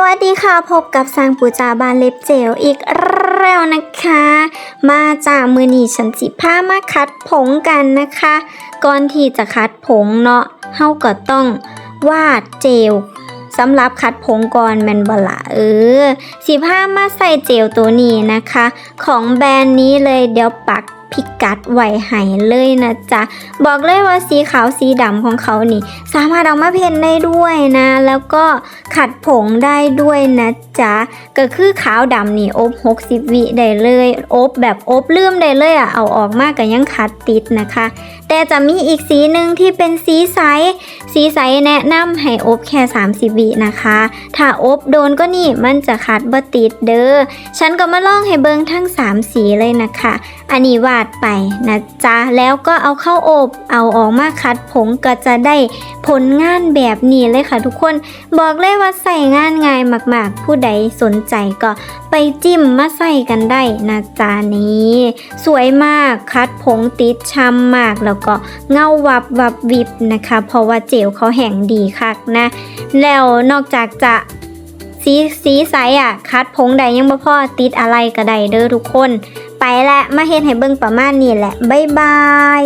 วัสดีค่ะ พบกับสร้างปูจาบานเล็บเจลอีกแล้วนะคะ มาจากมือหนีฉันสิผ้ามาคัดผงกันนะคะ ก่อนที่จะคัดผงเนาะเฮาก็ต้องวาดเจลสำหรับคัดผงก่อนแมนบละเออสิผ้ามาใส่เจลตัวนี้นะคะ ของแบรนด์นี้เลยเดี๋ยวปัก พิกัดไว้ให้เลยนะจ๊ะ บอกเลยว่าสีขาวสีดำของเขานี่ สามารถเอามาเพ้นได้ด้วยนะ แล้วก็ขัดผงได้ด้วยนะจ๊ะ ก็คือขาวดำนี่อบ60 วิได้เลย อบแบบอบลืมได้เลยอะ เอาออกมากก็ยังขัดติดนะคะ แต่จะมีอีกสีหนึ่งที่เป็นสีใส สีใสแนะนำให้อบแค่ 30 วินะคะ ถ้าอบโดนก็นี่มันจะขัดบ่ติดเด้อ ฉันก็มาลองให้เบิงทั้ง 3 สีเลยนะคะ อันนี้ว่าดไปนะจ๊ะ แล้วก็เอาเข้าอบ เอาออกมาคัดผงก็จะได้ผลงานแบบนี้เลยค่ะทุกคน บอกเลยว่าใส่งานง่ายมาก ๆ ผู้ใดสนใจก็ไปจิ้มมาใส่กันได้นะจ๊ะนี้ สวยมากคัดผงติดช้ำมาก แล้วก็เงาวับวับวิบนะคะ เพราะว่าเจลเขาแห้งดีคักนะ แล้วนอกจากจะสีสีใสอะคัดผงใดยังบ่พอติดอะไรก็ได้เด้อทุกคน ไปและมาเฮ็ดให้เบิ่งประมาณนี้แหละบ๊ายบาย